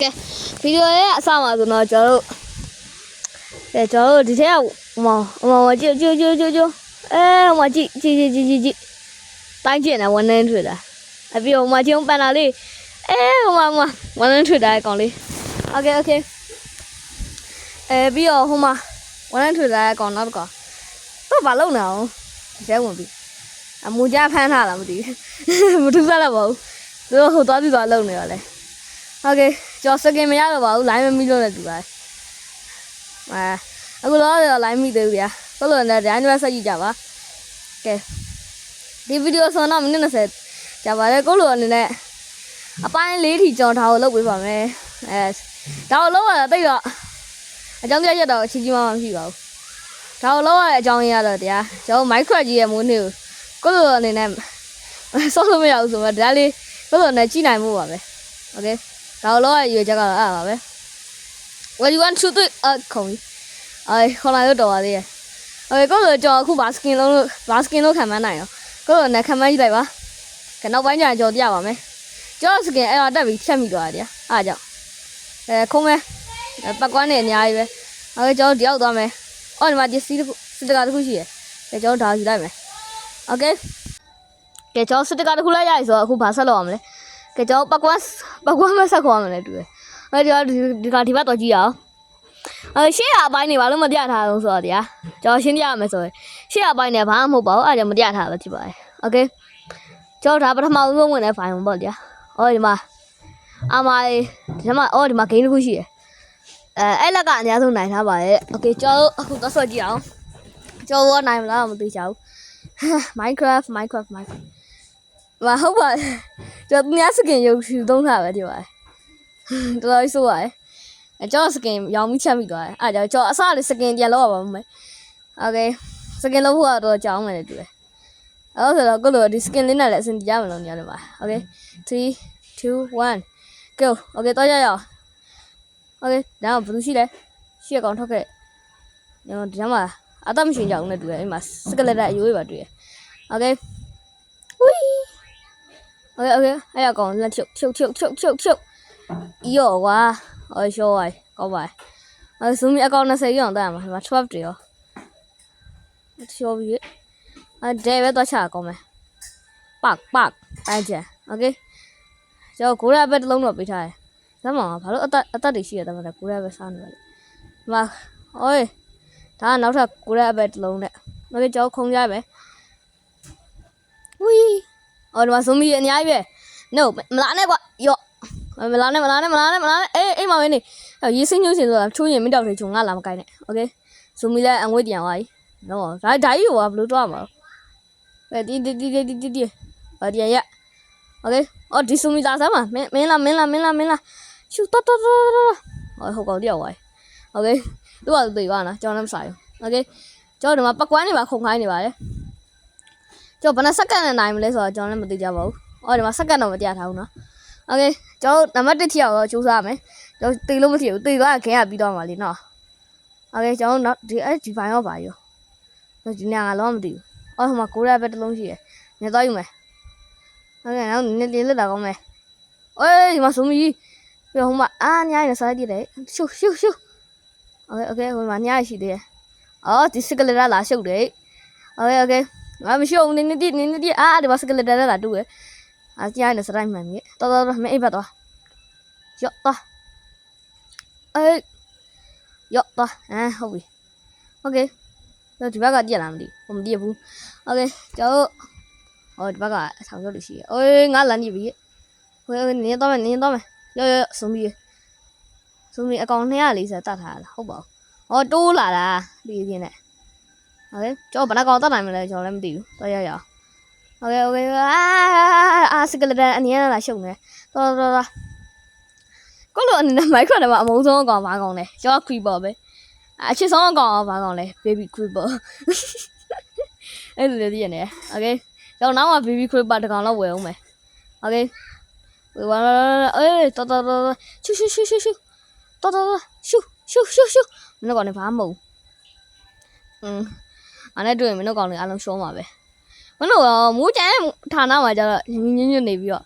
ကဲဗီဒီယိုရဲ့အစမှာဆိုတော့ကျွန်တော်တို့ကဲကျွန်တော်တို့ဒီထက်ကဟိုမှာဟိုမှာကြည့်ကြည့်ကြည့်ကြည့်ကြည့်အဲဟိုမှာကြည့်ကြည့်ကြည့်ကြည့်ကြည့်ကြည့်တိုင်းကျင်တယ်ဝန်နှင်းထွေတာအပြီးဟိုမှာကျုံပန်တာလေးအဲဟိုမှာဟိုမှာဝန်နှင်းထွေတာအကောင်လေးโอเคโอเคအဲပြီးတော့ဟိုမှာဝန်နှင်းထွေတာအကောင်နောက်တစ်ကောင်တော့ဘာလုပ်နေအောင်ရဲဝင်ပြီအမူကြဖမ်းထားလားမသိဘူးမထူးစားတော့ပါဘူးသူတို့ဟိုသွားပြီးသွားလုပ်နေရောလေ โอเคကျော်စကင်မရတော့ပါဘူး line မမိလို့လည်းတူပါတယ်အာအခုတော့ line မိသေးဘူးဗျာဘလို့လဲဒိုင်းရွက်ဆက်ကြည့်ကြပါကဲဒီဗီဒီယိုဆိုတော့မိနစ်20ကြာပါတယ်ကိုလိုအနေနဲ့အပိုင်းလေးထိကြောင်ထားကိုလုပ်ပေးပါမယ်အဲဒါကိုလုပ်ရတာတိတ်တော့အကြောင်းပြချက်တော့အချင်းချင်းမှမရှိပါဘူးဒါကိုလုပ်ရတဲ့အကြောင်းရင်းကတော့တရားကျွန်တော် Minecraft ကြီးရဲ့မိုးနေကိုကိုလိုအနေနဲ့ဆော့လို့မရဘူးဆိုတော့ဒါလေးကိုလိုနဲ့ကြည့်နိုင်မှုပါပဲโอเค ဒါတော့ရရွေချက်ကတော့အဲ့ဒါပါပဲ What you want to do အခုံးအဲခေါ်လာရတော့ပါသေးရဲ့အဲကိုလိုကြော်အခုဘာစကင်လုံးလို့ဘာစကင်လို့ခံမနိုင်ရောကိုလိုနဲ့ခံမကြည့်လိုက်ပါကနောက်ပိုင်းကျရင်ကြော်ပြပါမယ်ကြော်စကင်အဲ့ဒါတက်ပြီးဖြတ်မိသွားတယ်အားကြောင့်အဲခုံးမဲပတ်ကွမ်းနေအများကြီးပဲအဲကျွန်တော်တယောက်သွားမယ်အော်ဒီမှာဒီစီတစ်ခုစတ ကကြောပကွာပကွာမဆက်ခေါ်မှလည်းတူတယ်။အဲကြောဒီကဒီဘက်တော့ကြည့်ရအောင်။အဲရှေ့အပိုင်းနေဘာလို့မပြထားအောင်ဆိုတော့တရား။ကျွန်တော်ရှင်းပြရမယ်ဆိုရင်ရှေ့အပိုင်းနေဘာမှမဟုတ်ပါဘူး။အဲကြောင့်မပြထားပဲဖြစ်ပါတယ်။ Okay ။ကျွန်တော်ဒါပထမဆုံးဝင်တဲ့ file ပေါ့တရား။အော်ဒီမှာအမိုင်ဒီမှာအော်ဒီမှာ game တစ်ခုရှိတယ်။အဲအဲ့လက်ကအများဆုံးနိုင်ထားပါရဲ့။ Okay ကျွန်တော်အခုသွားဆော့ကြည့်အောင်။ကျွန်တော်နိုင်မလားမသိချင်ဘူး။ Minecraft Minecraft Minecraft မဟုတ်ပါဘူးကျွန်တော်မြတ်စကင်ရုပ်ရှူသုံးတာပဲဒီပါတော်တော်ဆိုးပါတယ်အဲကျွန်တော်စကင်ရောင်းပြီးချက်မိသွားတယ်အဲကြောင့်ကျွန်တော်အစလေးစကင်ပြန်လောက်ရပါမယ်โอเคစကင်လောက်ဖို့ကတော့ကြောင်းမယ်လေတူတယ်အဲ့ဆိုတော့ကိုလိုဒီစကင်လေးနဲ့လည်းအဆင်ပြေမလို့ညနေပါโอเค3 2 1 go โอเคတော့ရရအောင်โอเคဒါကဘယ်သူရှိလဲရှိရကောင်ထုတ်ခဲ့ညဒီမှာအတမရှိကြအောင်နဲ့တူတယ်အဲ့မှာစကလက်တဲ့အယိုး โอเคโอเคအဲ့ရကောင်လက်ချုပ်ချုပ်ချုပ်ချုပ်ချုပ်ချုပ်ယောကွာဟောရှောဝိုင်ကောက်ပါအဲဇူမီအကောင်20ရောင်းတက်ရမှာဒီမှာ12တွေရောရှောပြီးအဲဒဲပဲတော့ချကောင်းမယ်ပတ်ပတ်ပန်းချံโอเคကျော်ကိုရဘက်တစ်လုံးတော့ပေးထားတယ်။ဒါမှမဟုတ်ဘာလို့အသက်အသက်တွေရှိရတဲ့မှာလဲကိုရဘက်စားနေပါလေ။ဒီမှာဟိုးဒါကနောက်ထပ်ကိုရဘက်တစ်လုံးနဲ့။မကကျော်ခုံကြပဲ။ဝီး ။အော်ဒီမှာဇွန်မီအများကြီးပဲ။ No မလာနဲ့ကွာ။ယော့မလာနဲ့မလာနဲ့မလာနဲ့မလာနဲ့အေးအိမ်မှာပဲနေ။ရေးစင်းညှို့စင်ဆိုတာချိုးရင်မတောက်သေးချုံငါလာမကိုင်းနဲ့။ Okay ။ဇွန်မီလည်းအငွေ့တန်သွားပြီ။ No ဒါဒါကြီးကွာဘလို့တော့မှာ။ပဲတီတီတီတီတီတီ။အော်ဒီရ။ Okay ။အော်ဒီဇွန်မီလာစမ်းပါ။မင်းမင်းလာမင်းလာမင်းလာမင်းလာ။ရှူတော့တော့တော့တော့။အော်ဟုတ်ကောင်တယောက်သွားပြီ။ Okay ။သူ့ဟာသူ့တွေပါနော်။ကျွန်တော်လည်းမစားဘူး။ Okay ။ကျွန်တော်ဒီမှာပကွမ်းတွေပါခုန်ခိုင်းနေပါတယ်။ ကျွန်တော်ဘယ်နှစက္ကန့်နဲ့နိုင်မလဲဆိုတော့ကျွန်တော်လည်းမသိကြပါဘူး။အော်ဒီမှာစက္ကန့်တော့မပြထားဘူးနော်။ Okay ကျွန်တော်နံပါတ်1ထိအောင်တော့စူးစမ်းမယ်။ကျွန်တော်တေလို့မထီဘူး။တေသွားခင်ရပြီးတော့မှာလေနော်။ Okay ကျွန်တော်နောက်ဒီအဲ့ဒီဘိုင်ရောပါရော။ကျွန်တော်ဒီညငါလုံးမသိဘူး။အော်ဟိုမှာကိုရဘက်တစ်လုံးရှိရယ်။ညသွားယူမယ်။ Okay နောက်နည်းနည်းလက်လာကောင်းမယ်။အေးဒီမှာစုံမီပြီးဟိုမှာအာညနေစားကြည့်တယ်။ရှုရှုရှု Okay okay ဟိုမှာညရှိသေးတယ်။အော်ဒီစကလရာလာရှုပ်တယ်။ Okay okay ငါမရှိဘူးနင်းနေတိနင်းနေတိအာဒီဘာစကလက်တရလာတူရအာကျိုင်းနေစရိုက်မှန်ကြီးတော်တော်တော်မအိပ်ဘတ်တော့ယော့တော့အေးယော့တော့အဲဟုတ်ပြီโอเคတော့ဒီဘက်ကကြည့်လာမသိဘူးမသိဘူးโอเคကျောင်းဟောဒီဘက်ကဆောင်းရုပ်လို့ရှိရအေးငါလမ်းကြည့်ပြီဟိုနင်းတော့မယ်နင်းတော့မယ်ရောရောဆုံးပြီဆုံးပြီအကောင်240တတ်ထားလားဟုတ်ပါဘူးဟောတိုးလာတာဒီပြင်းနဲ့ ဟုတ်ကဲ့ကျွန်တော်ဘယ်နှကောင်တတ်နိုင်မလဲကျွန်တော်လည်းမသိဘူးတော့ရရအောင်ဟုတ်ကဲ့ဟုတ်ကဲ့အာအာစကလက်တန်အနည်းနဲ့လာရှုံနေတော်တော်တော်ကိုလိုအနေနဲ့မိုက်ခရိုနဲ့မှာအမုန်းဆုံးအကောင်ဘာကောင်လဲကျွန်တော် creeper ပဲအချစ်ဆုံးအကောင်ဘာကောင်လဲ baby creeper အဲ့လိုလေးသိရတယ်โอเคကျွန်တော်နောက်မှာ baby creeper တစ်ကောင်လောက်ဝယ်အောင်မယ်โอเคဝယ်ပါအေးတော်တော်တော်ရှူရှူရှူရှူရှူတော်တော်ရှူရှူရှူရှူမင်းကောင်လည်းဘာမှမဟုတ်อืม အားနဲ့တွေ့ရင်မင်းတို့ကောင်တွေအားလုံးရှုံးပါပဲမင်းတို့ရောမူးကျန်ဌာနမှာကျတော့ညင်ညင်ညင်နေပြီးတော့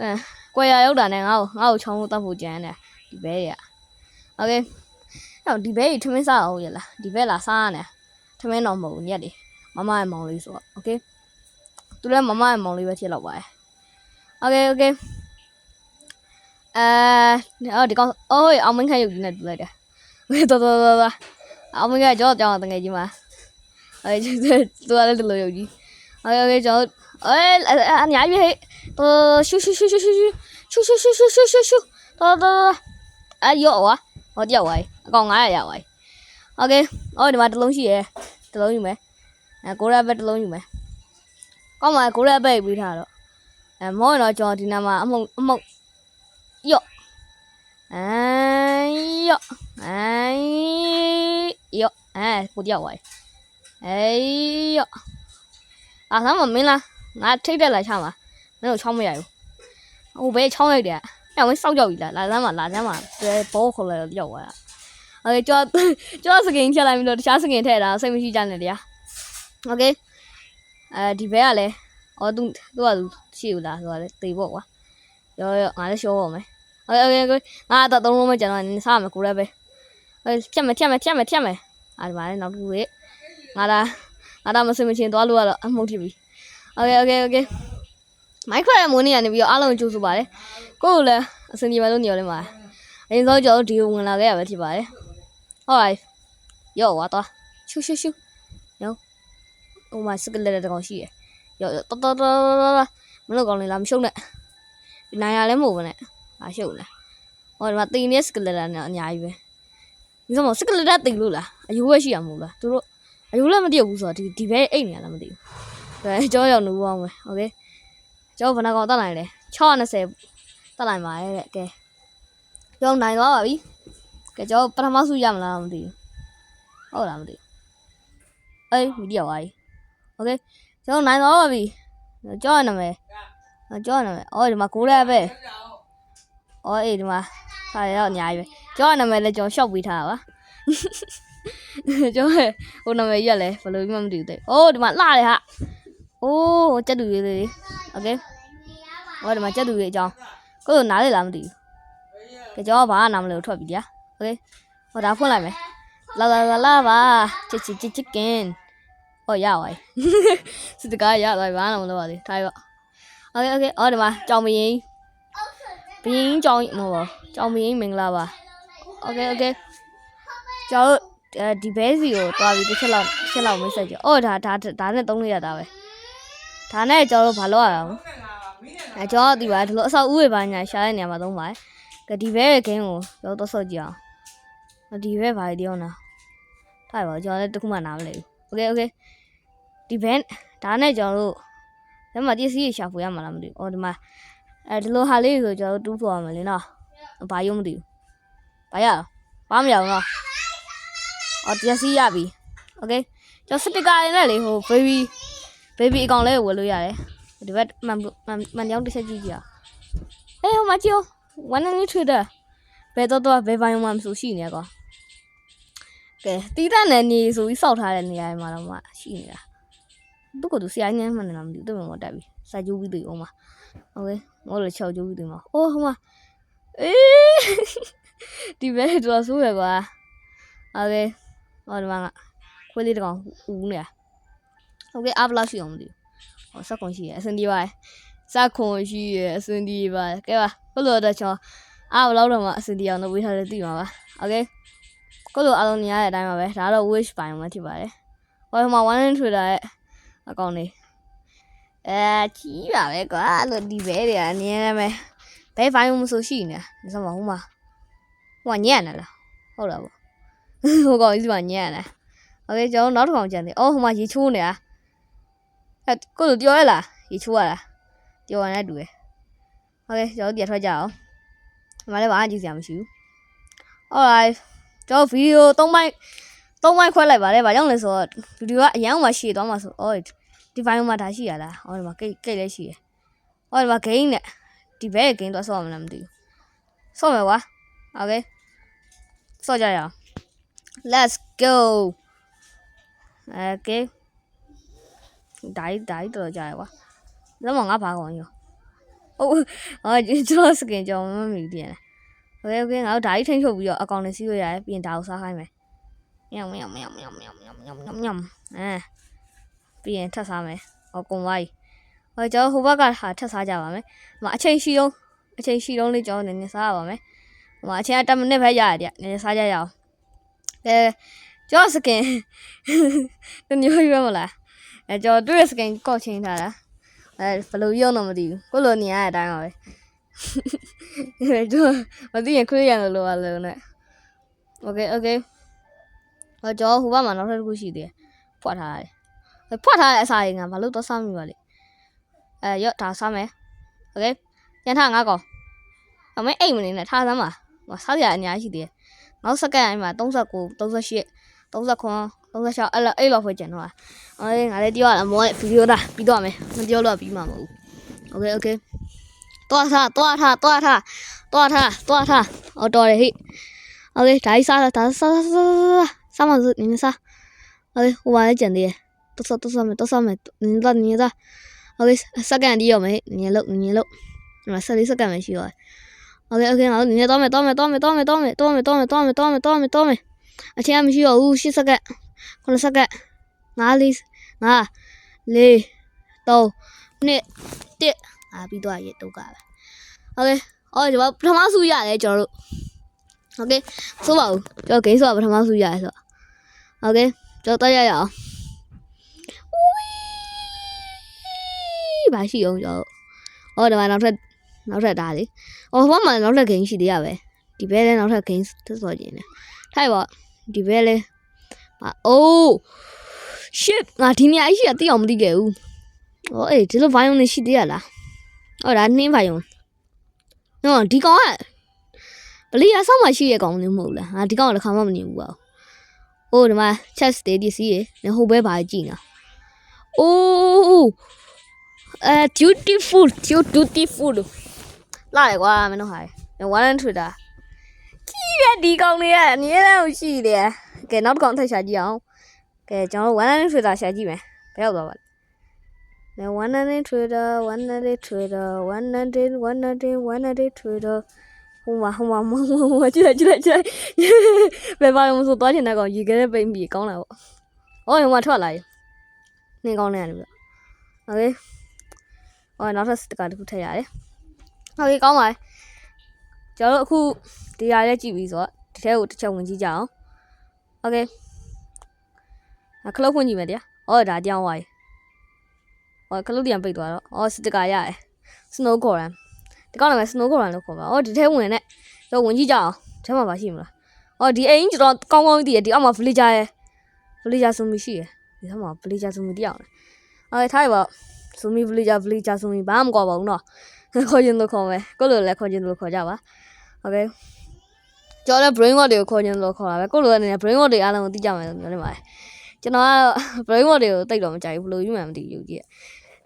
အဲကွယ်ရရောက်တာနဲ့ငါ့ကိုငါ့ကိုချောင်းလို့တတ်ဖို့ကြမ်းတယ် ဒီဘဲတွေကโอเคအဲ့တော့ဒီဘဲကြီးထမင်းစားအောင်ရလားဒီဘဲလာစားရနေထမင်းတော့မဟုတ်ဘူးညက်တွေမမရဲ့မောင်လေးဆိုတော့โอเคသူလည်းမမရဲ့မောင်လေးပဲဖြစ်တော့ပါတယ်โอเคโอเคအဲအော်ဒီကောင်အိုးအောင်မင်းခန့်ရုပ်ကြီးနဲ့တူလိုက်တယ်โอเคတော်တော်တော်အောင်မင်းကကြောက်ကြောက်တငယ်ကြီးမှာ အဲသူကလည်းဒီလိုရုပ်ကြီးโอเคโอเคကျွန်တော်အဲအများကြီးဟဲ့တော်ရှူရှူရှူရှူရှူရှူရှူရှူရှူရှူရှူရှူတော်တော်အဲရော့ဝါဟောကြောက်ဝါအကောင်900ရဝါโอเคအော်ဒီမှာတစ်လုံးရှိရယ်တစ်လုံးယူမယ်အဲကိုရဘက်တစ်လုံးယူမယ်ကောင်းပါကိုရဘက်ပြီးထားတော့အဲမောရင်တော့ကျွန်တော်ဒီနာမှာအမှုံအမှုံရော့အဲရော့အဲရော့အဲကိုကြောက်ဝါ အဲရော့အာဆမ်းမမင်းလားငါထိတ်တက်လာချမှာမင်းတို့ချောင်းမရဘူးဟိုဘဲချောင်းလိုက်တယ်အဲ့ဝင်စောက်ကြောက်ပြီလားလာစမ်းမှာလာစမ်းမှာဘဲဘောခေါ်လဲကြောက်သွားတာโอเคကြောကြောစကင်ထည့်လိုက်ပြီးတော့တခြားစကင်ထည့်တာစိတ်မရှိကြနဲ့တရားโอเคအဲဒီဘဲကလည်းအော်သူသူကသူရှိဘူးလားသူကလည်းတေပေါ့ကွာရောရောငါလည်းရှောပါမယ်โอเคโอเคငါတော့သုံးလုံးမကျန်တော့နင်စားမယ်ကိုလည်းပဲဟိုဖြတ်မယ်ဖြတ်မယ်ဖြတ်မယ်ဖြတ်မယ်အာဒီမှာလည်းနောက်တစ်ခုလေ ငါလာငါတော့မစင်မချင်းသွားလို့ကတော့အမှုထိပြီ โอเคโอเคโอเคမိုက်ခရက်မွေးနေရနေပြီးတော့အားလုံးကြိုးဆိုပါတယ်ကိုယ့်ကိုလည်းအစင်ဒီပါလို့နေရလဲမှာအရင်ဆုံးကျွန်တော်ဒီကိုဝင်လာခဲ့ရပဲဖြစ်ပါတယ် alright ရောဝါတော့ရှူရှူရှူရောဟိုမှာစကလက်တကောင်ရှိရရောတော်တော်တော်မလို့ကောင်းလေလားမရှုံနဲ့ဒီနိုင်ရလဲမဟုတ်ဘူးနဲ့အာရှုံလားဟောဒီမှာတင်နေစကလက်နဲ့အများကြီးပဲဒီစမစကလက်တင်လို့လားအယူပဲရှိရမလို့လားသူတို့ အယူလည်းမတည့်ဘူးဆိုတော့ဒီဒီဘဲအိတ်နေရလားမသိဘူး 对，ကြောရောက်နေဘူးအောင်မယ်โอเคကျောဘယ်နှကောင်တက်နိုင်လဲ620တက်နိုင်ပါတယ်တဲ့ကဲကျောနိုင်သွားပါပြီကဲကျောပထမဆုရမလားမသိဘူးဟုတ်လားမသိဘူးအေးမီဒီယာပါပြီโอเคကျောနိုင်သွားပါပြီကျောရနာမည်ကျောရနာမည်အော်ဒီမှာကိုရဲပဲအော်အေးဒီမှာခါရတော့အများကြီးပဲကျောရနာမည်လည်းကျောရှော့ပေးထားတာပါ ကျောဟဲ့ဟိုနာမည်ရက်လဲဘယ်လိုမှမသိဘူးတဲ့အိုးဒီမှာလှတယ်ဟာ အိုးကြက်တူလေးလေးโอเคဟောဒီမှာကြက်တူလေးအကြောင်းကိုယ်နားလေလားမသိဘူးကြောကဘာနာမလို့ထွက်ပြီကြာโอเคဟောဒါဖွင့်လိုက်မယ်လာလာလာလာပါချစ်ချစ်ချစ်ချစ်ကင်ဟောရပါပြီစစ်တကားရသွားပြီဘာနာမလို့ပါသေးထားရောโอเคโอเคဟောဒီမှာကြောင်မရင်ဘင်းကြောင်မဟုတ်ပါကြောင်မရင်မင်္ဂလာပါโอเคโอเคကျော င်းဒီဘဲစီကိုတွားပြီးတစ်ချက်လောက်တစ်ချက်လောက်မိတ်ဆက်ကြ။အော်ဒါဒါဒါနဲ့သုံးလိုက်ရတာပဲ။ဒါနဲ့ကျွန်တော်တို့ဘာလုပ်ရတာလဲ။အဲကျွန်တော်ဒီပါဒီလိုအဆောက်အဦတွေပါညာရှာတဲ့နေရာမှာသုံးပါတယ်။ကဒီဘဲရဲ့ဂိမ်းကိုကျွန်တော်တော့ဆော့ကြည့်အောင်။ဒီဘဲဘာဒီအောင်နာ။ထားပါကျွန်တော်လည်းတခုမှနားမလဲဘူး။ Okay okay ဒီဘဲဒါနဲ့ကျွန်တော်တို့ဒါမှပစ္စည်းရှာဖွေရမှာလားမသိဘူး။အော်ဒီမှာအဲဒီလိုဟာလေးကိုကျွန်တော်တို့တူးဖော်ရမှာလေနော်။ဘာရုံမသိဘူး။ဘာရအောင်။ဘာမရအောင်နော်။ အော်ပစ္စည်းရပြီ။ Okay ကျွန်တော်စတစ်ကာတွေနဲ့လေဟို baby baby အကောင်လေးကိုဝယ်လို့ရတယ်ဒီဘက်မှန်မှန်မှန်ကြောင်းတစ်ချက်ကြည့်ကြည့်အောင်ဟေးဟိုမှာကြည့်ဝမ်းနေထွေတာဘယ်တော့တော့ဘယ်ပိုင်းမှမဆိုရှိနေကွာကဲတီးတဲ့နယ်နေဆိုပြီးစောက်ထားတဲ့နေရာမှာတော့မှရှိနေတာသူကသူဆရာညမ်းမှန်တယ်လားမသိဘူးသူ့မှာမတက်ပြီစာကြိုးပြီးတွေ့အောင်ပါโอเคငေါ့လည်းချောက်ကြိုးပြီးတွေ့မှာအိုးဟိုမှာအေးဒီဘက်တော့ဆိုးရကွာโอเค ဟောဒီမှာကခွေးလေးတစ်ကောင်ဦးနေတာဟုတ်ကဲ့အားဘလောက်ရှိအောင်မသိဘူးဟောစက်ကွန်ရှိရအစင်ပြေပါတယ်စက်ကွန်ရှိရအစင်ပြေပါတယ်ကဲပါခုလိုတော့ကျွန်တော်အားဘလောက်တော့မှအစင်ပြေအောင်လုပ်ပေးထားတယ်သိပါပါဟုတ်ကဲ့ခုလိုအားလုံးနေရတဲ့အတိုင်းပါပဲဒါတော့ wish ပိုင်းမှဖြစ်ပါတယ်ဟောဒီမှာ one twitter ရဲ့အကောင့်လေးအဲကြီးပါပဲကွာအဲ့လိုဒီပဲတွေအမြင်နဲ့ပဲဘဲဖိုင်မဆိုရှိနေတာဒီစမှာဟိုမှာဟိုမှာညံ့နေလားဟုတ်လားဗော ဟိုကောင်ကြီးစီမှာညံ့နေโอเคကျွန်တော်နောက်တစ်ကောင်ကြံသေးအော်ဟိုမှာရေချိုးနေတာအဲကိုလိုပြောရလားရေချိုးရလားပြောရတဲ့တူပဲโอเคကျွန်တော်ပြန်ထွက်ကြအောင်ဒီမှာလည်းဘာမှကြည့်စရာမရှိဘူး alright ကျွန်တော်ဗီဒီယို၃ပိုင်း၃ပိုင်းခွဲလိုက်ပါတယ်။ဘာကြောင့်လဲဆိုတော့ဗီဒီယိုကအရန်မှရှည်သွားမှာဆိုအော်ဒီဘိုင်းမှာဒါရှိရလား။အော်ဒီမှာကိတ်ကိတ်လည်းရှိရ။အော်ဒီမှာဂိမ်းနဲ့ဒီဘဲဂိမ်းတော့ဆော့မလားမသိဘူး။ဆော့မယ်ကွာ။ Okay ဆော့ကြရအောင် Let's go Okay ဒိုင်းဒိုင်းတော်ကြရကွာလမောင်ငါဘာကောင်းရောဟုတ်အော်ကျွန်တော်စကင်ကြောင်မမီပြန်လာ Okay okay ငါတို့ဓာတ်ထိန်းချုပ်ပြီးတော့အကောင့်နဲ့စီးရရတယ်ပြင်ဒါကိုစားခိုင်းမယ်မြောင်မြောင်မြောင်မြောင်မြောင်မြောင်မြောင်မြောင်မြောင်အဲပြင်ထပ်စားမယ်ဟောကွန်ဝိုင်းဟောကျွန်တော်ဟိုဘက်ကဟာထပ်စားကြပါမယ်ဟိုအချိန်ရှိတော့အချိန်ရှိတော့လေးကျွန်တော်နည်းနည်းစားရပါမယ်ဟိုအချိန်အတက်မနစ်ပဲရရတဲ့နည်းနည်းစားကြရအောင် အဲကျော်စကင်တမျိုးရွေးမလားအဲကျော်တွေ့ရစကင်ကောက်ချင်းထားတာအဲဘယ်လိုရုံတော့မသိဘူးကိုလိုနေရတဲ့အတိုင်းပါပဲအဲကျော်မသိရင်ခွေးရံလို့လိုပါလို့နဲ့ okay okay ဟောကျော်ဟိုဘက်မှာနောက်ထပ်တစ်ခုရှိသေးတယ်ဖွက်ထားတယ်ဖွက်ထားတဲ့အစာရင်ကဘာလို့တော့စားမိပါလဲအဲရော့ဒါစားမယ် okay ညထားငါကောင်အမေအိတ်မနေနဲ့ထားစမ်းပါဟောစားရအများကြီးရှိသေးတယ် နောက်စက္ကန့်အိမ်မှာ39 38 39 36အဲ့လောက်အဲ့လောက်ပဲကျန်တော့။အေးငါလည်းပြောရအောင်မောရဲ့ဗီဒီယိုတာပြီးတော့မယ်။မပြောလို့ပြီးမှာမဟုတ်ဘူး။ Okay okay ။တွားထားတွားထားတွားထားတွားထားတွားထားအော်တော်တယ်ဟိ။ Okay ဒါကြီးစားတာဒါစားစားစားစားမလို့နင်းစား။ Okay ဟိုပါလည်းကျန်သေးတယ်။တော့တော့မယ်တော့မယ်နင်းသားနင်းသား။ Okay စက္ကန့်တီးရမယ်နင်းလို့နင်းလို့။အဲ့မှာ14စက္ကန့်ပဲရှိတော့ โอเคโอเคငါတို့နင်းတော့မယ်တော့မယ်တော့မယ်တော့မယ်တော့မယ်တော့မယ်တော့မယ်တော့မယ်တော့မယ်တော့မယ်တော့မယ်အချိန်မရှိတော့ဘူး10စက္ကန့်9စက္ကန့်5 4 5 4 3 2 1အာပြီးတော့ရေတုတ်ကပဲ โอเคအော်ဒီမှာပထမဆုရတယ်ကျွန်တော်တို့โอเคဆိုပါဦးကျွန်တော်ဂိမ်းဆိုတာပထမဆုရတယ်ဆိုတော့โอเคကျွန်တော်တက်ရရအောင်ဝီးဘာရှိအောင်ကျွန်တော်အော်ဒီမှာနောက်ထပ်နောက်ထပ်ဒါလေ အော်ဘာမှနောက်ထပ်ဂိမ်းရှိသေးရပဲဒီဘဲလဲနောက်ထပ်ဂိမ်းသက်စော်ကျင်တယ်ထိုက်ပါဒီဘဲလဲဟာအိုး shit ငါဒီနေရာရှိရသိအောင်မသိခဲ့ဘူးဟောအေးဒီလိုဘိုင်းုံနေရှိသေးရလားဟောဒါနှင်းဘိုင်းုံနော်ဒီကောင်ကဗလီယာဆောက်မှရှိရကောင်မျိုးမဟုတ်လားဟာဒီကောင်ကတစ်ခါမှမမြင်ဘူးပါဟိုဒီမှာ chest တွေဒီစီးရနေဟိုဘဲပါကြည့်နော်အိုးအဲ beautiful beautiful လာရကွာမင်းတို့ဟာဝမ်းလန်ထွေတာကြီးရဒီကောင်တွေကအမြဲတမ်းရှိတယ်ကဲနောက်တစ်ကောင်ထပ်ရှာကြည့်အောင်ကဲကျွန်တော်ဝမ်းလန်ထွေတာရှာကြည့်မယ်ဘယ်ရောက်သွားပါလဲ The one and trader, one and trader, one and one and one and trader. ဟိုမှာဟိုမှာမဟိုမှာကြည့်လိုက်ကြည့်လိုက်ကြည့်လိုက်ဘယ်ပါလို့မဆိုသွားချင်တဲ့ကောင်ရေခဲတဲ့ပိတ်ပြီးကောင်းလာပေါ့။အော်ဟိုမှာထွက်လာရေ။နင်းကောင်းနေရတယ်ဗျ။โอเค။အော်နောက်ထပ်စတကာတစ်ခုထည့်ရတယ်။ โอเคကောင်းပါပြီ။ကျွန်တော်တို့အခုဒီဟာလေးကြည့်ပြီးဆိုတော့ဒီထဲကိုတစ်ချက်ဝင်ကြည့်ကြအောင်။โอเค။အခလုတ်ဖွင့်ကြည့်မယ်တရား။အော်ဒါကြောင်းသွားပြီ။ ဟောကလုတ်တရံပိတ်သွားတော့အော်စတကာရတယ် snow goran ဒီကောင်းနာမည် snow goran လို့ခေါ်ပါအော်ဒီထဲဝင်နဲ့တော့ဝင်ကြည့်ကြအောင်ထဲမှာပါရှိမလားအော်ဒီအိမ်ကျွန်တော်ကောင်းကောင်းသိတယ်ဒီအောက်မှာ villager ရဲ့ villager ဆိုမိရှိရယ်ဒီထဲမှာ villager ဆိုမိတယောက်နဲ့အော်ထားရပါဆိုမိ villager villager ဆိုမိဘာမှမကွာပါဘူးနော် ခေါ်ရင်လို့ခေါ်မယ်ကိုလိုလည်းခေါ်ရင်လို့ခေါ်ကြပါโอเคကျော်လည်း brain wash တွေကိုခေါ်ရင်လို့ခေါ်တာပဲကိုလိုလည်းအနေနဲ့ brain wash တွေအားလုံးကိုသိကြမယ်လို့ပြောနေပါတယ်ကျွန်တော်က brain wash တွေကိုတိတ်တော့မကြိုက်ဘူးဘယ်လိုယူမှန်းမသိဘူးကြည့်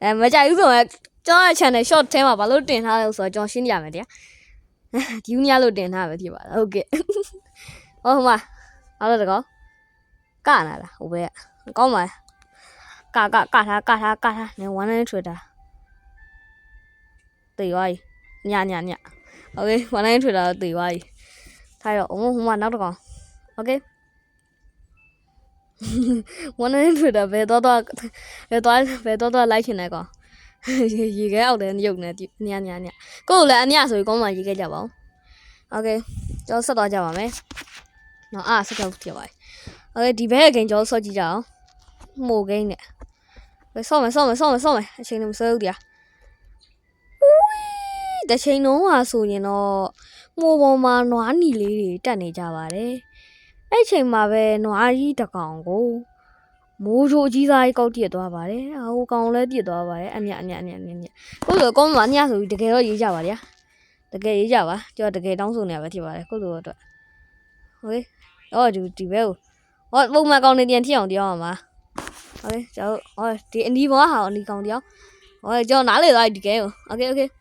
အဲမကြိုက်ဘူးဆိုရင်ကျွန်တော်ရဲ့ channel short ထဲမှာဘာလို့တင်ထားလဲဆိုတော့ကျွန်တော်ရှင်းပြရမယ်တရားဒီဦးညလို့တင်ထားပဲဖြစ်ပါလားဟုတ်ကဲ့ဟောဟိုမှာအားလို့တကောကနာလားဟိုဘက်ကကောင်းပါကကကထားကထားကထားနေဝမ်းနဲ့ထွေ တာတေးသွားပြီညညညโอเคဝမ်းနဲ့ထွေတာတေးသွားပြီထားရောအမဟိုမှာနောက်တစ်ကောင်โอเคဝမ်းနဲ့ထွေတာဘယ်တော့တော့ဘယ်တော့ဘယ်တော့တော့လိုက်ချင်တယ်ကောင် ရေခဲအောက်ထဲရုပ်နေညညညကိုယ်လည်းအညဆိုပြီးကောင်းမှရေခဲကြပါဦးโอเคကျွန်တော်ဆက်သွားကြပါမယ်နော်အားဆက်တော့ဖြစ်ပါပြီโอเคဒီဘက်ကဂိမ်းကျွန်တော်ဆော့ကြည့်ကြအောင်မို့ဂိမ်းနဲ့ပဲဆော့မယ်ဆော့မယ်ဆော့မယ်ဆော့မယ်အချိန်လည်းမဆွဲဘူးတရားဦး တချိန်လုံးဟာဆိုရင်တော့မိုးပေါ်မှာနွားနီလေးတွေတက်နေကြပါတယ်အဲ့ချိန်မှာပဲနွားကြီးတစ်ကောင်ကိုမိုးချိုအကြီးစားကြီးကောက်တည့်သွားပါတယ်။ဟိုကောင်လည်းတည့်သွားပါတယ်။အမြအမြအမြအမြအမြ။ကိုလိုကောင်းမှအမြဆိုပြီးတကယ်တော့ရေးကြပါဗျာ။တကယ်ရေးကြပါ။ကျွန်တော်တကယ်တောင်းဆိုနေရပဲဖြစ်ပါတယ်ကိုလိုအတွက်။ဟုတ်ကဲ့။အော်ဒီဒီဘဲကိုဟောပုံမှန်ကောင်းနေပြန်ထည့်အောင်တရားအောင်ပါ။ဟုတ်ကဲ့ကျွန်တော်ဟောဒီအနီးဘောဟာအနီးကောင်တရား။ဟောကျွန်တော်နားလေသွားဒီကဲကို။ Okay okay ။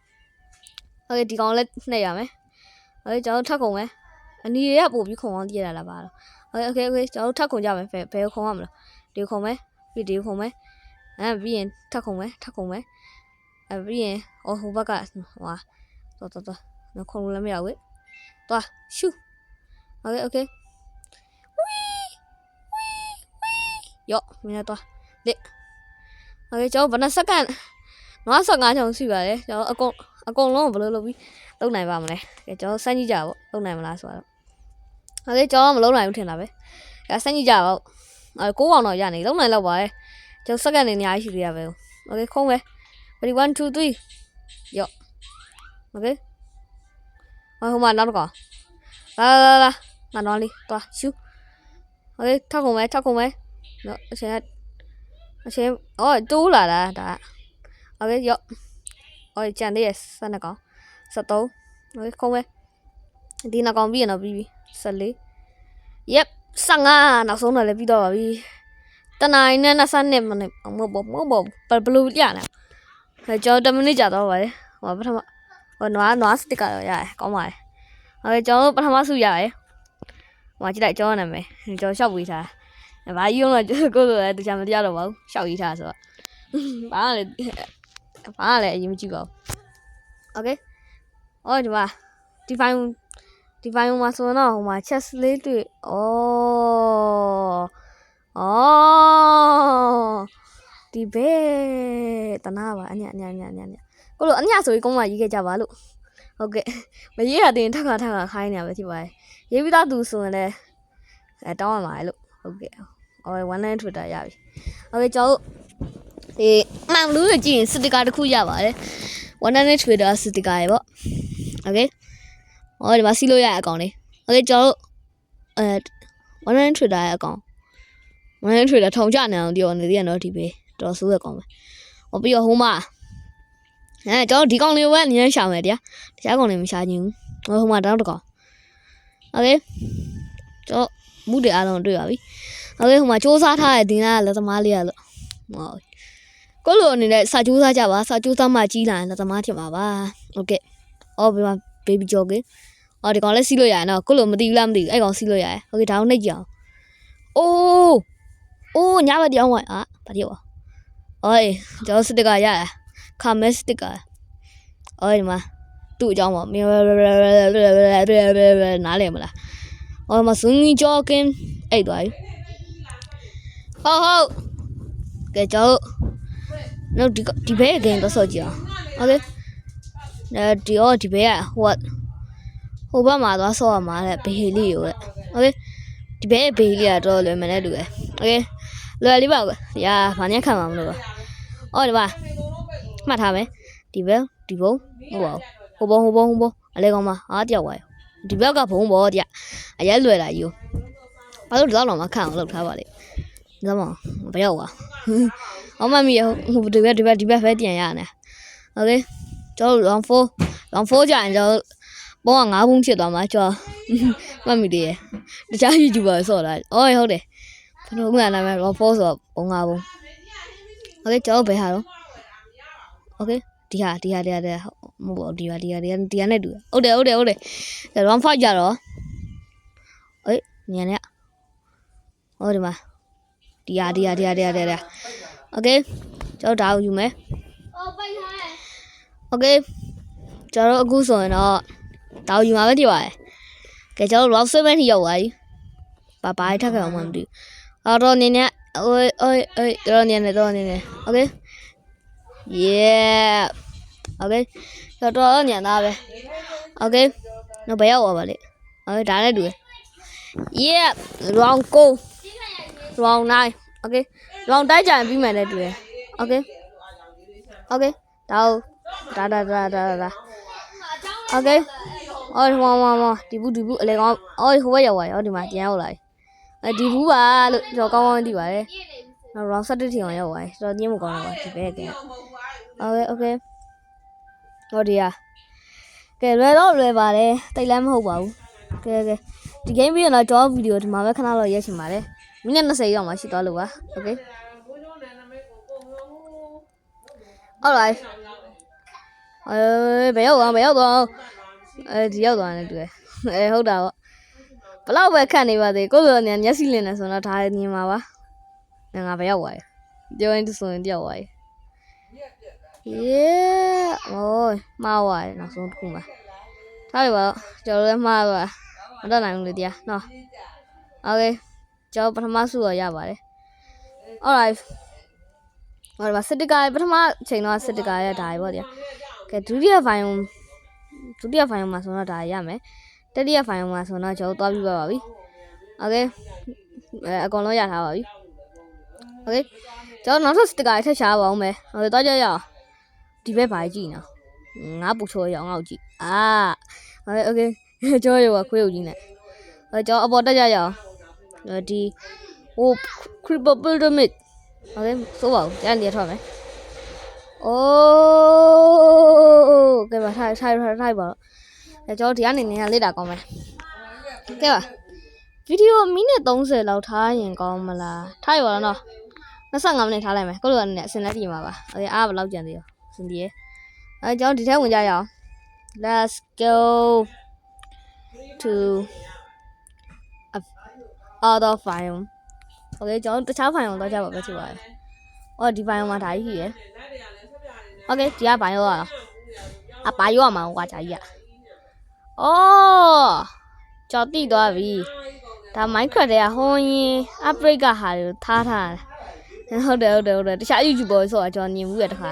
ဟုတ်ကဲ့ဒီကောင်လည်းနှိပ်ရမယ်။ဟုတ်ကဲ့ကျွန်တော်ထပ်ခုံမယ်။အနီးရပို့ပြီးခုံအောင်တည့်ရတာလားပါတော့။ Okay okay okay ကျွန်တော်ထပ်ခုံကြမယ်ဘယ်ဘယ်ခုံရမလဲ။ ဒီခုံမယ်ပြီးဒီခုံမယ်အဲပြီးရင်ထပ်ခုံမယ်ထပ်ခုံမယ်အဲပြီးရင်အော်ဟိုဘက်ကဟိုဟာတော်တော်တော်ခုံလို့လည်းမရဘူး သွားရှူโอเคโอเคဝီဝီဝီယောမင်းသွားလက်โอเคကျွန်တော်ဘယ်နှစက္ကန့်55ချောင်းရှိပါတယ်ကျွန်တော်အကုန် အကုန်လုံးဘယ်လိုလုပ်ပြီးလုပ်နိုင်ပါမလဲကဲကျွန်တော်စမ်းကြည့်ကြပါဦးလုပ်နိုင်မလားဆိုတော့โอเคကျွန်တော်မလုပ်နိုင်ဘူးထင်တာပဲကဲစမ်းကြည့်ကြပါဦးအဲ9កောင်တော့ရနေလုပ်နိုင်တော့ပါတယ်ကျွန်တော်စက္ကန့်နေအများကြီးရှိသေးရပဲโอเคခုံးပဲ ready 1 2 3ယောโอเคဟိုမှာနောက်တစ်ကောင်လာလာလာငါတော့လေးသွားရှူโอเคထောက်ခုံပဲထောက်ခုံပဲနော်အချိန်အချိန်အော်တိုးလာတာဒါโอเคယော ဟောကြံသေးရ12ကောင်73ဟိုခုံးပဲဒီနောက်ကောင်ပြီးရင်တော့ပြီးပြီ14 yep 15နောက်ဆုံးတော့လည်းပြီးတော့ပါပြီတနိုင်နဲ့20နဲ့မနဲ့မဟုတ်ဘူးမဟုတ်ဘူးဘယ်လိုပြရလဲကျွန်တော်10မိနစ်ကြာတော့ပါတယ်ဟောပထမဟိုနွားနွားစတစ်ကတော့ရတယ်ကောင်းပါတယ်ဟောကျွန်တော်ပထမဆုရတယ်ဟိုကြည့်လိုက်ကျွန်တော်နာမည်ကျွန်တော်ရှောက်ပေးထားဘာကြီးရောတော့ကိုယ်ကိုယ်လည်းတရားမတရားတော့ပါဘူးရှောက်ရေးထားဆိုတော့ဘာလဲ ဘာလဲအရင်မကြည့်ပါဘူးโอเคအော်ဒီမှာဒီဖိုင်ဒီဖိုင်မှာဆိုတော့ဟိုမှာ chess လေးတွေ့ဩဩဒီဘဲတနာပါအညာအညာအညာအညာကိုလိုအညာဆိုပြီးကုန်းမရေးခဲ့ကြပါလို့ဟုတ်ကဲ့မရေးရတဲ့ထက်ခါထက်ခါခိုင်းနေရပဲဖြစ်ပါတယ်ရေးပြီးသားသူဆိုရင်လည်းအဲတောင်းရမှာလေလို့ဟုတ်ကဲ့အော်1 line Twitter ရပြီဟုတ်ကဲ့ကျွန်တော် ဒီမှန်လူတွေကြည့်ရင်စတစ်ကာတစ်ခုရပါတယ်1 line Twitter စတစ်ကာရေပေါ့โอเคဟောဒီမှာစီးလို့ရတဲ့အကောင့်လေးโอเคကျွန်တော်အဲ1 line Twitter ရဲ့အကောင့်1 line Twitter ထုံချနေအောင်ပြောနေသေးရတော့ဒီပဲတော်ဆိုးရဲ့အကောင့်ပဲဟောပြီးတော့ဟိုမှာအဲကျွန်တော်ဒီကောင်လေးကိုပဲအရင်ရှာမယ်တရားတခြားကောင်လေးမရှာချင်ဘူးဟိုဟိုမှာတောင်းတကောင်โอเคကျွန်တော်မှုတွေအားလုံးတွေ့ပါပြီโอเคဟိုမှာစူးစမ်းထားတဲ့ဒီနာလက်သမားလေးရလို့ဟော ကိုလိုအနေနဲ့စာကြိုးစားကြပါစာကြိုးစားမှကြီးလာရင်လက်သမားဖြစ်ပါပါဟုတ်ကဲ့အော်ဘေဘေဘီဂျော်ကင်းအော်ဒီကောင်လည်းစီးလို့ရရင်တော့ကိုလိုမသိဘူးလားမသိဘူးအဲ့ကောင်စီးလို့ရတယ်ဟုတ်ကဲ့ဒါအောင်နှိပ်ကြအောင်အိုးအိုးညဘက်တအောင်ဝိုင်းအာဘာပြောအော်အေးကျွန်တော်စတစ်ကာရတာခါမဲစတစ်ကာအော်ဒီမှာသူ့အကြောင်းပေါ့မင်းနားလည်မလားအော်မစွန်ကြီးကြောကင်းအဲ့သွားပြီဟုတ်ဟုတ်ကဲကျော် န်တော်နောက်ဒီဒီဘဲဂိမ်းတော့ဆော့ကြည့်အောင်โอเคအဲဒီအော်ဒီဘဲကဟိုကဟိုဘက်မှာသွားဆော့ရမှာတဲ့ဘေးလေးကိုโอเคဒီဘဲဘေးလေးကတော့လွယ်မနဲ့တူတယ်โอเคလွယ်လေးပါကွာရာဘာညက်ခံမှာမလို့ပါအော်ဒီပါမှတ်ထားမယ်ဒီဘက်ဒီဘုံဟိုပါဟိုဘုံဟိုဘုံဟိုဘုံအလဲကောင်းမှာအားတယောက်ပါဒီဘက်ကဘုံဘောတရားအရက်လွယ်လာယူဘာလို့ဒီလောက်တော့မခံအောင်လုပ်ထားပါလေဒါမှဘယ်ရောက်ပါ အောင်မမီဟိုဒီဘက်ဒီဘက်ဒီဘက်ပဲပြန်ရနေโอเคကျွန်တော် round 4 round 4ကြာရင်ကျွန်တော်ဘောက9ဘုံဖြစ်သွားမှာကျွန်တော်မမီလေးရတခြား YouTuber ဆော့လာအော်ဟုတ်တယ်ဘယ်လိုမှနာမည် round 4ဆိုတော့ဘုံ9ဘုံโอเคကျွန်တော်ဘယ်ဟာတော့โอเคဒီဟာဒီဟာဒီဟာဒီဟာမဟုတ်ဘူးဒီဟာဒီဟာဒီဟာဒီဟာနဲ့တူဟုတ်တယ်ဟုတ်တယ်ဟုတ်တယ် round 5ကြတော့အေးညနေဟောဒီမှာဒီဟာဒီဟာဒီဟာဒီဟာဒီဟာ โอเคကျွန်တော်ဒါကိုယူမယ် အော်ပိုက်ထားတယ် โอเคကျွန်တော်အခုဆိုရင်တော့ဒါကိုယူမှာပဲဖြစ်ပါတယ်ကဲကျွန်တော် round 7ထိရောက်သွားပြီဘာဘာထက်ခဲ့အောင်မသိဘူးအော်တော့နင်းနေအိုးအိုးအိုးတော့နင်းနေတော့နင်းနေโอเค yeah โอเคတော့တော့ညံသားပဲโอเคတော့ဘယ်ရောက်သွားပါလဲโอเคဒါလည်းတူတယ် yeah round go round 9 okay round တိုက်ကြရင်ပြီးမှလည်းတူတယ် okay okay ဒါဒါဒါဒါဒါဒါ okay အော်ဟောဟောဟောဒီဘူးဒီဘူးအလေကောင်းအော်ဟိုဘက်ရောက်သွားရောဒီမှာပြန်ရောက်လာပြီအဲဒီဘူးပါလို့ကျွန်တော်ကောင်းကောင်းသိပါတယ်နောက် round 7ထိအောင်ရောက်သွားပြီကျွန်တော်ညင်းမကောင်းတော့ပါဒီဘက်ကဲ okay okay ဟောဒီဟာကဲလွယ်တော့လွယ်ပါတယ်တိတ်လည်းမဟုတ်ပါဘူးကဲကဲဒီ game ပြီးရင်တော့ကျွန်တော်ဗီဒီယိုဒီမှာပဲခဏလောက်ရက်ချင်ပါတယ်မိနစ်20ရောက်မှရှိသွားလို့ပါ okay alright အဲဘယ်ရောက်သွားဘယ်ရောက်သွားအဲဒီရောက်သွားတယ်တူတယ်အဲဟုတ်တာပေါ့ဘလောက်ပဲခတ်နေပါသေးကိုယ်လိုနေမျက်စိလင်းနေဆိုတော့ဒါမြင်ပါပါငါဘယ်ရောက်သွားလဲပြောရင်သူဆိုရင်တယောက်သွားပြီ yeah โอ้ยမှားသွားတယ်နောက်ဆုံးတစ်ခုမှာ ထားရပါတော့ကျွန်တော်လည်းမှားသွားမတတ်နိုင်ဘူးလေတရားနော်โอเคကျွန်တော်ပထမစုတော့ရပါတယ် alright ဟောဒီမှာစတစ်ကာပထမချိန်တော့စတစ်ကာရဒါပဲပေါ့တရားကဲဒုတိယဖိုင်ဒုတိယဖိုင်မှာဆိုတော့ဒါရမယ်တတိယဖိုင်မှာဆိုတော့ကျွန်တော်သွားပြီးပါပါပြီโอเคအဲအကုန်လုံးရထားပါပြီโอเคကျွန်တော်နောက်ထပ်စတစ်ကာထပ်ရှားပါအောင်မယ်โอเคတော့ကြရအောင်ဒီဘက်ပါကြည့်နော်ငါပူချောရအောင်ငါ့ကိုကြည့်အာโอเคโอเคကျွန်တော်ရောခွေးကိုကြည့်နေအဲကျွန်တော်အပေါ်တက်ကြရအောင်ဒီဟို creeper pyramid ။ဟုတ်ကဲ့စိုးပါဦး။တရားလျက်ထွက်မယ်။အိုးကဲပါထိုင်ထိုင်ထိုင်ပါတော့။အဲကျွန်တော်ဒီကနေနေရလေ့တာကောင်းမယ်။ကဲပါ။ဗီဒီယိုမိနစ်30လောက်ထားရင်ကောင်းမလား။ထားရပါတော့နော်။25မိနစ်ထားလိုက်မယ်။ကိုလိုကနေအစင်လက်ကြည့်မှာပါ။ဟုတ်ကဲ့အားဘယ်လောက်ကြံသေးရော။စင်ဒီရဲ့။အဲကျွန်တော်ဒီထဲဝင်ကြရအောင်။ Let's go to a other file. โอเคကျွန်တော်တခြား file ကိုတော့ကြပါပဲဖြစ်ပါတယ်အော်ဒီ file မှာဒါကြီးရှိရယ်โอเคဒီက file ရအောင်အပါရောမှာကွာဂျာကြီးอ่ะအော်ကြော်တိသွားပြီဒါ Minecraft တွေကဟိုးရင် upgrade ကဟာတွေကိုထားထားတယ်ဟုတ်တယ်ဟုတ်တယ်ဟုတ်တယ်တခြား YouTube ပေါ်ဆိုတာကျွန်တော်မြင်ဘူးရတခါ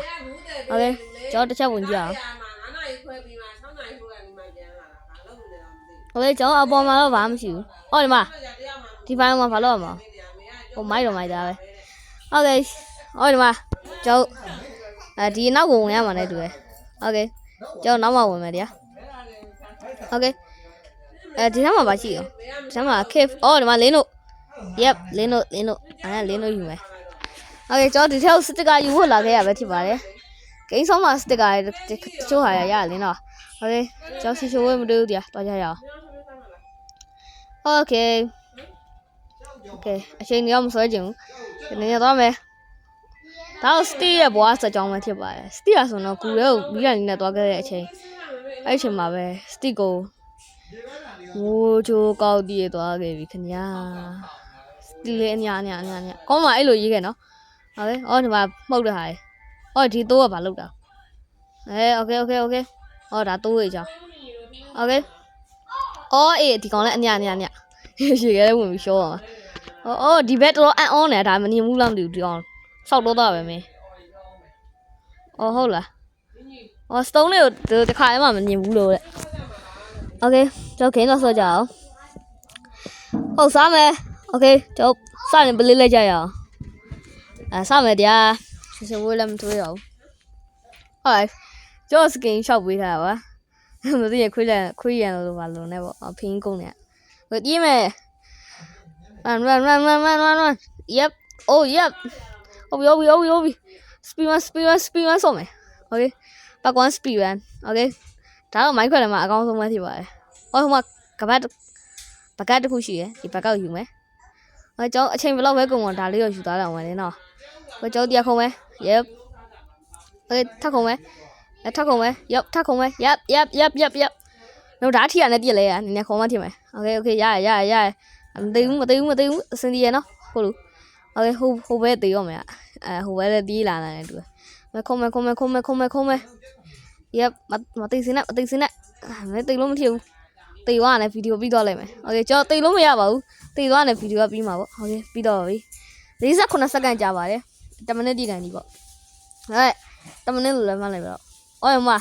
โอเคကျွန်တော်တစ်ချက်ဝင်ကြည့်အောင် ငါနိုင်ခွဲပြီးမှ6နိုင်ခွဲကနေမှပြန်လာတာဘာလို့လဲတော့မသိ โอเคကျွန်တော်အပေါ်မှာတော့ဘာမှမရှိဘူးအော်ဒီမှာ ဘူး။တရားမှ ဒီ file မှာဘာလို့ရမှာ ဟိုမိုက်တော့မိုက်သားပဲဟုတ်ကဲ့ဟောဒီမှာကျောင်းအဲဒီနောက်ကိုဝင်ရမှာနဲ့တူတယ်ဟုတ်ကဲ့ကျောင်းနောက်မှဝင်မယ်တရားဟုတ်ကဲ့အဲဒီနောက်မှာပါရှိရောဒီနောက်မှာ cave အော်ဒီမှာလင်းတို့ yep လင်းတို့လင်းတို့အဲလင်းတို့ယူမယ်ဟုတ်ကဲ့ကျောင်းဒီထက်စတစ်ကာယူဖို့လာခဲ့ရပဲဖြစ်ပါတယ်ဂိမ်းဆောင်မှာစတစ်ကာတချို့ဟာရရလင်းတော့ဟုတ်ကဲ့ကျောင်းဆီရှိုးဝဲမတွေ့ဘူးတရားတွားကြရအောင် Okay. โอเคအချိန်ကြီးတော့မဆွဲချင်ဘူးဒီနေ့တော့မယ်ဒါတော့ stay ရဲ့ဘွားစကြောင်းပဲဖြစ်ပါတယ် stay ရဆိုတော့ကူရဲကိုပြီးရနေနဲ့သွားခဲ့တဲ့အချိန်အဲ့အချိန်မှာပဲ stay ကိုငိုးချိုးကောက်တည်ရသွားခဲ့ပြီခင်ဗျာ stay လေးအညာအညာအညာအညာကောင်းပါအဲ့လိုရေးခဲ့နော်ဟုတ်လေအော်ဒီမှာမှုတ်တဲ့ဟာလေအော်ဒီတိုးကဘာလုပ်တာအဲโอเคโอเคโอเคအော်ဒါတိုးရဲ့အကြောင်းโอเคအော်အေးဒီကောင်လည်းအညာအညာအညာရေခဲဝင်ပြီးရှောပါမှာ ။ အော်အော်ဒီဘက်တော့အန်အောနေတာဒါမနေဘူးလားမသိဘူးဒီအောင်။ဆောက်တော့တာပဲမင်း။အော်ဟုတ်လား။အော်စတုံးလေးကိုဒီတစ်ခါမှမမြင်ဘူးလို့တဲ့။ Okay ကျွန်တော်ခင်းတော့ဆော့ကြအောင်။ဟုတ်စားမယ်။ Okay ကျွန်တော်စရင်ပလေးလိုက်ကြရအောင်။အဲစမယ်တရား။ရှင်ရှင်ဝေးလည်းမတွေးရအောင်။ဟုတ်။ကျွန်တော်စကင်ရှောက်ပေးထားတာပါ။မသိရခွေးရခွေးရလို့ပါလို့ねပေါ့။ဖင်းကုန်နေ။ဟိုကြီးမယ်။ Run, run, run, run, run, run, run. Yep. Oh, yep. Obi, obi, obi, obi. Speed run, speed run, speed run ဆိုမယ်။ Okay. Back one speed run. Okay. ဒါတော့ Minecraft ထဲမှာအကောင်းဆုံးပဲဖြစ်ပါတယ်။ဟောဟိုမှာကပတ်ဘကတ်တစ်ခုရှိရယ်ဒီဘကောက်ယူမယ်။ဟောကျောင်းအချိန်ဘယ်လောက်ပဲကုန်တော့ဒါလေးတော့ယူသွားတော့မယ်နော်။ဟောကျောင်းတရားခုံမယ်။ Yep. Okay ထပ်ခုံမယ်။အဲထပ်ခုံမယ်။ Yep ထပ်ခုံမယ်။ Yep, yep, yep, yep, yep. တော့ဒါထီရနဲ့ပြစ်လဲရနည်းနည်းခုံမထင်မယ်။ Okay, okay ရရရရရ မသိဘူးမသိဘူးမသိဘူးအစင်ဒီရနော်ဟုတ်လို့โอเคဟိုဟိုဘဲတေးရောမယ်အဲဟိုဘဲလည်းတီးလာတယ်တူမခုံးမခုံးမခုံးမခုံးမခုံးမ yep မမသိစင်းနဲ့မသိစင်းနဲ့မသိလို့မထီဘူးတေးသွားတယ်ဗီဒီယိုပြီးတော့လိုက်မယ်โอเคကျွန်တော်တေးလို့မရပါဘူးတေးသွားတယ်ဗီဒီယိုကပြီးမှာပေါ့โอเคပြီးတော့ပြီ48စက္ကန့်ကြာပါတယ်10မိနစ်တည်ကန်ဒီပေါ့ဟဲ့10မိနစ်လို့လည်းမှလိုက်ပါတော့အော်မ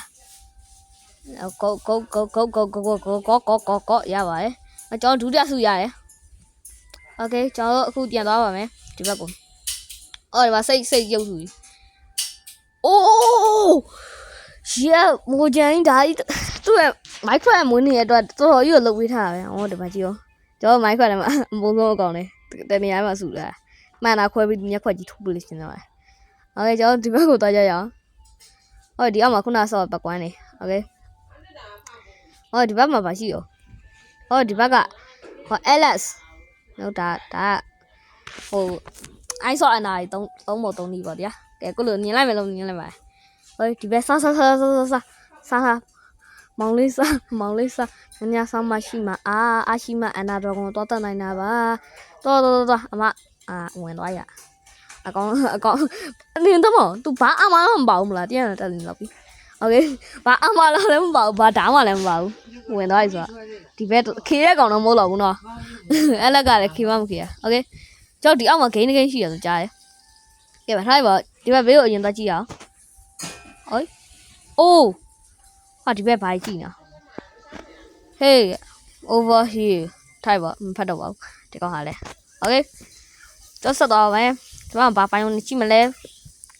ကိုကိုကိုကိုကိုကိုကိုကိုကိုကိုကိုကိုရပါတယ်ကျွန်တော်ဒုတိယဆုရတယ် โอเคကျွန်တော်တို့အခုပြန်သွားပါမယ်ဒီဘက်ကိုအော်ဒီမှာစိတ်စိတ်ရုပ်သူကြီးအိုးရဲမိုးကြိုင်းဒါကြီးသူ့ရဲ့ Minecraft မွေးနေတဲ့အတွက်တော်တော်ကြီးကိုလုပ်ပေးထားတာပဲအော်ဒီမှာကြည့်ရောကျွန်တော် Minecraft ထဲမှာအမိုးဆုံးအကောင်လေးတနေရာမှာစုလာမှန်တာခွဲပြီးမျက်ခွက်ကြီးထုတ်ပလို့ရှင်တော့โอเคကျွန်တော်ဒီဘက်ကိုသွားကြရအောင်အော်ဒီအောက်မှာခုနဆော့ပတ်ကွမ်းနေโอเคအော်ဒီဘက်မှာပါရှိရောအော်ဒီဘက်ကဟော LS နော်ဒါဒါဟိုအိုင်းဆော့အနာကြီးသုံးသုံးဖို့သုံးနေပါဗျာကဲကိုလိုမြင်လိုက်မယ်လို့မြင်လိုက်ပါဟိုဒီဘက်ဆာဆာဆာဆာဆာဆာဆာမောင်လေးဆာမောင်လေးဆာညညဆောင်းမရှိမှာအာအာရှိမအနာတော်ကောင်တော့တတ်နိုင်တာပါတော်တော်တော်အမအာဝင်သွားရအကောင်အကောင်နင်းတော့မ तू ဘာအမှမပေါ့မလားတရားနဲ့တက်နေတော့ပြီ โอเคဘာအမလာလည်းမပါဘူးဘာဓာမှလည်းမပါဘူးဝင်သွားပြီဆိုတာဒီဘက်ခေတဲ့ကောင်တော့မဟုတ်တော့ဘူးနော် အဲ့လက်ကလည်းခေမမခေရโอเคကျောက်ဒီအောက်မှာဂိမ်းဂိမ်းရှိရဆိုကြားတယ်ကဲပါထားပါဒီဘက်ဘေးကိုအရင်သွားကြည့်အောင်ဟိုအိုးဟာဒီဘက်ဘာကြည့်နော် hey over here ထိုက်ပါမဖတ်တော့ပါဘူးဒီကောင်ဟာလဲโอเคကျောက်ဆက်တော့မယ်ဒီမှာဘာပိုင်းလို့ကြည့်မလဲ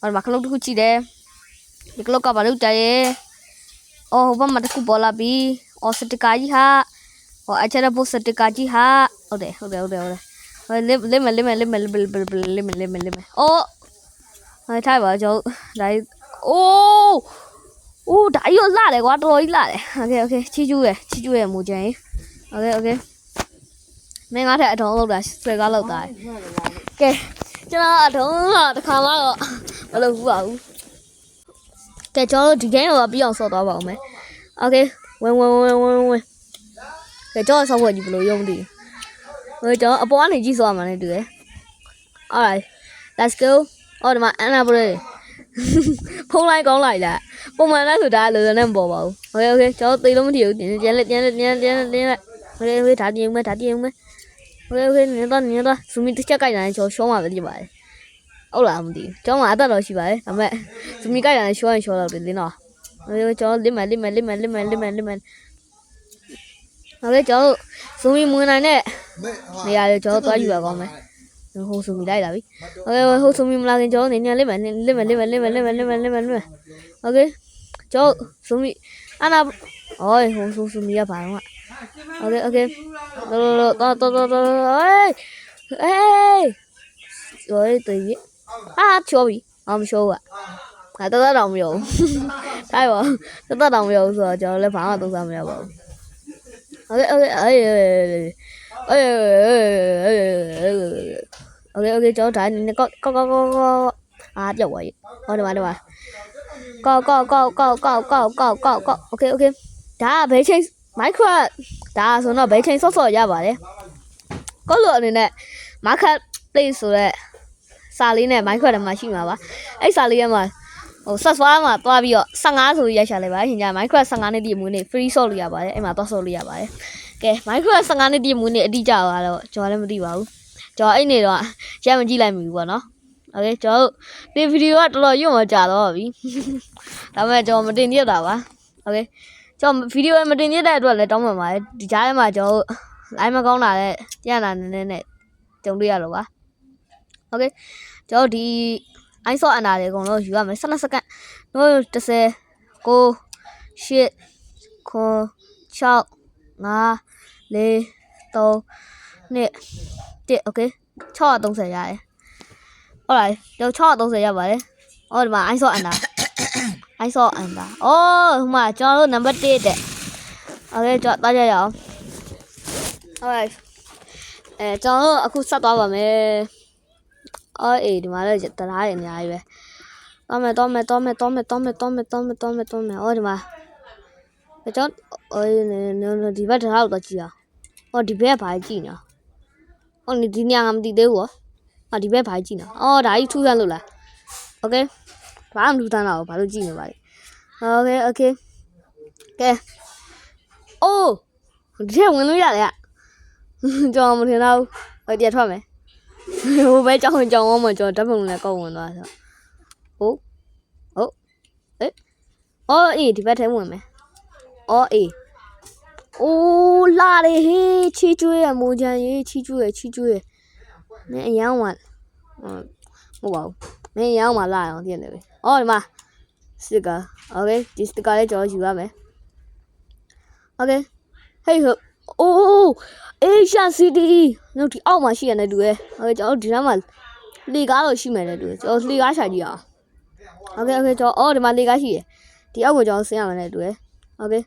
ဟောဒီမှာခလုတ်တစ်ခုကြည့်တယ်ဒီခလုတ်ကဘာလို့ကြရဲအော်ဟိုဘက်မှာတစ်ခုပေါ်လာပြီအော်စတစ်ကာကြီးဟာ ဟောအချရဘုတ်စတစ်ကာကြီးဟာဟုတ်တယ်ဟုတ်တယ်ဟုတ်တယ်ဟုတ်တယ်ဟိုလိမလိမလိမလိမလိမလိမလိမလိမလိမအော်ဟိုထိုက်ပါကျောက်ဒါအိုးအိုးဒါရောလာတယ်ကွာတော်တော်ကြီးလာတယ်โอเคโอเคချီကျူးရယ်ချီကျူးရယ်မူချင်โอเคโอเคမင်းငါထက်အထုံးလောက်တာဆွဲကားလောက်တာကဲကျွန်တော်အထုံးကတစ်ခါမှတော့မလုပ်ဘူးပါဘူးကဲကျွန်တော်ဒီ game ကိုပြီးအောင်ဆော့သွားပါဦးမယ်โอเคဝင်ဝင်ဝင်ဝင်ဝင် ကဲကျွန်တော်ဆော့ဖို့ကြီးဘယ်လိုရုံးတည်ဟိုကျွန်တော်အပေါ်ကနေကြည့်ဆော့ရမှာလည်းတူတယ် alright let's go အော်ဒီမှာအန်နာဘရေဖုန်းလိုက်ကောင်းလိုက်လားပုံမှန်လဲဆိုဒါလိုလည်းမပေါ်ပါဘူးโอเคโอเคကျွန်တော်သိလို့မထီဘူးပြန်လက်ပြန်လက်ပြန်ပြန်ပြန်လက်โอเคโอเคဒါပြင်မယ်ဒါပြင်မယ်โอเคโอเคနင်တော့နင်တော့ဇူမီတစ်ချက်ကြိုက်တာနဲ့ကျွန်တော်ရှောင်းမှာပဲကြည့်ပါတယ်ဟုတ်လားမသိဘူးကျွန်တော်မှအသက်တော့ရှိပါတယ်ဒါပေမဲ့ဇူမီကြိုက်တာနဲ့ရှောင်းရင်ရှောင်းတော့တယ်လင်းတော့โอเคကျွန်တော်လစ်မယ်လစ်မယ်လစ်မယ်လစ်မယ်လစ်မယ်လစ်မယ် နောက်လည်းကျွန်တော်တို့ဇူမီမွေးနိုင်တဲ့နေရာလေးကျွန်တော်တို့သွားယူရကောင်းမယ်ဟိုဆိုမိလိုက်လာပြီ။ Okay ဟိုဆိုမိမလာခင်ကျွန်တော်နေနေလိမ့်မယ်လိမ့်မယ်လိမ့်မယ်လိမ့်မယ်လိမ့်မယ်လိမ့်မယ်လိမ့်မယ်လိမ့်မယ်။ Okay ကျွန်တော်ဆိုမိအနာအိုးဟိုဆိုဆိုမိရပါတော့။ Okay okay လောလောလောတော်တော်တော်ဟေးဟေးဟိုတေးပြီ။အာချောပြီ။အောင်ရှိုးက။ငါတော်တော်တော်မရဘူး။ဒါပဲ။တော်တော်တော်မရဘူးဆိုတော့ကျွန်တော်လည်းဘာမှသုံးစားမရပါဘူး။ Okay, okay. Ê. Ê. Okay, okay, cho trái này có có có có có. À, chào vậy. Thôi đi mà đi mà. Có có có có có có có có có. Okay, okay. Đã bé chơi Minecraft ဒါဆိုတော့ဘယ်ချိန်ဆော့ဆော့ရပါလဲကိုလိုအနေနဲ့ market place ဆိုတဲ့စာလေးနဲ့ Minecraft ထဲမှာရှိမှာပါအဲ့စာလေးထဲမှာ ဟို search bar မှာတွားပြီးတော့15ဆိုပြီးရိုက်ချလိုက်ပါရှင်ကြ Minecraft 15နှစ်တည်းမွေးနေ့ free ဆော့လို့ရပါတယ်အဲ့မှာသွားဆော့လို့ရပါတယ်ကဲ Minecraft 15နှစ်တည်းမွေးနေ့အတိအကျတော့ကျွန်တော်လည်းမသိပါဘူးကျွန်တော်အဲ့နေတော့ရက်မကြည့်လိုက်မိဘူးပေါ့နော်โอเคကျွန်တော်ဒီဗီဒီယိုကတော်တော်ရွံ့မကြတော့ပြီဒါပေမဲ့ကျွန်တော်မတင်ပြတာပါโอเค ကျွန်တော်ဗီဒီယိုမတင်ပြတဲ့အတွက်လည်းတောင်းပန်ပါတယ်ဒီကြားထဲမှာကျွန်တော်လိုင်းမကောင်းတာနဲ့ကြံ့တာနည်းနည်းနဲ့ကြုံတွေ့ရတော့ပါโอเคကျွန်တော်ဒီ အိုင်းဆော့အန်တာတွေအကုန်လုံးယူရမယ်12စက္ကန့်တို့30 9 8 9 6 5 4 3 2 1โอเค630ရတယ်ဟုတ်လားကျွန်တော်630ရပါတယ်ဟောဒီမှာအိုင်းဆော့အန်တာ I saw Anda. Oh, ဟိုမှာကျွန်တော်တို့ number 1တဲ့။ Okay ကြောက်သွားကြရအောင်။ Alright. အဲကျွန်တော်တို့အခုဆက်သွားပါမယ်။ အော်အေးဒီမှာလည်းတရားရအများကြီးပဲ။တော့မယ်တော့မယ်တော့မယ်တော့မယ်တော့မယ်တော့မယ်တော့မယ်တော့မယ်တော့မယ်။အော်ဒီမှာကျွန်တော်အော်နော်ဒီဘက်တရားတော့ကြည့်အောင်။အော်ဒီဘက်ကဘာကြည့်နော်။အော်ဒီညငါမသိသေးဘူး။အော်ဒီဘက်ဘာကြည့်နော်။အော်ဒါကြီးထူးဆန်းလို့လား။ Okay ဘာမှမထူးဆန်းတော့ဘာလို့ကြည့်နေပါလဲโอเคโอเคကဲအိုးဒီထဲဝင်လို့ရတယ်ကျွန်တော်မထင်တော့ဟိုတည်းထွက်မယ် ဟိုပဲကြောင်ကြောင်အောင်မကျွန်တော်ဓာတ်ပုံနဲ့ကောက်ဝင်သွားဆိုဟုတ်ဟုတ်အေးအော်အေးဒီဘက်ထဲဝင်မယ်အော်အေးအိုးလာတယ်ဟေးချီကျွေးရမိုးချမ်းရေးချီကျွေးရချီကျွေးရနင်အယောင်းဝဟုတ်ဟုတ်ပါဘူးမင်းရောင်းမှလာအောင်တည်နေပြီ။အော်ဒီမှာစတစ်ကာ။ Okay ဒီစတစ်ကာလေးကျွန်တော်ယူရမယ်။ Okay ဟေးဟို အိုးအေရှာစီတီတို့ဒီအောက်မှာရှိရတယ်တူရဲ့။ Okay ကျွန်တော်ဒီနားမှာလေကားလို့ရှိမယ်လေတူရဲ့။ကျွန်တော်လေကားရှာကြည့်အောင်။ Okay okay ကျွန်တော်အော်ဒီမှာလေကားရှိရယ်။ဒီအောက်ကိုကျွန်တော်ဆင်းရမယ်လေတူရဲ့။ Okay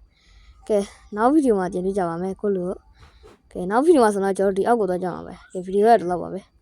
ကဲနောက်ဗီဒီယိုမှာတင်ပြကြပါမယ်ကိုလို့။ကဲနောက်ဗီဒီယိုမှာဆိုတော့ကျွန်တော်ဒီအောက်ကိုသွားကြမှာပဲ။ကဲဗီဒီယိုကတော့တော့ပါပဲ။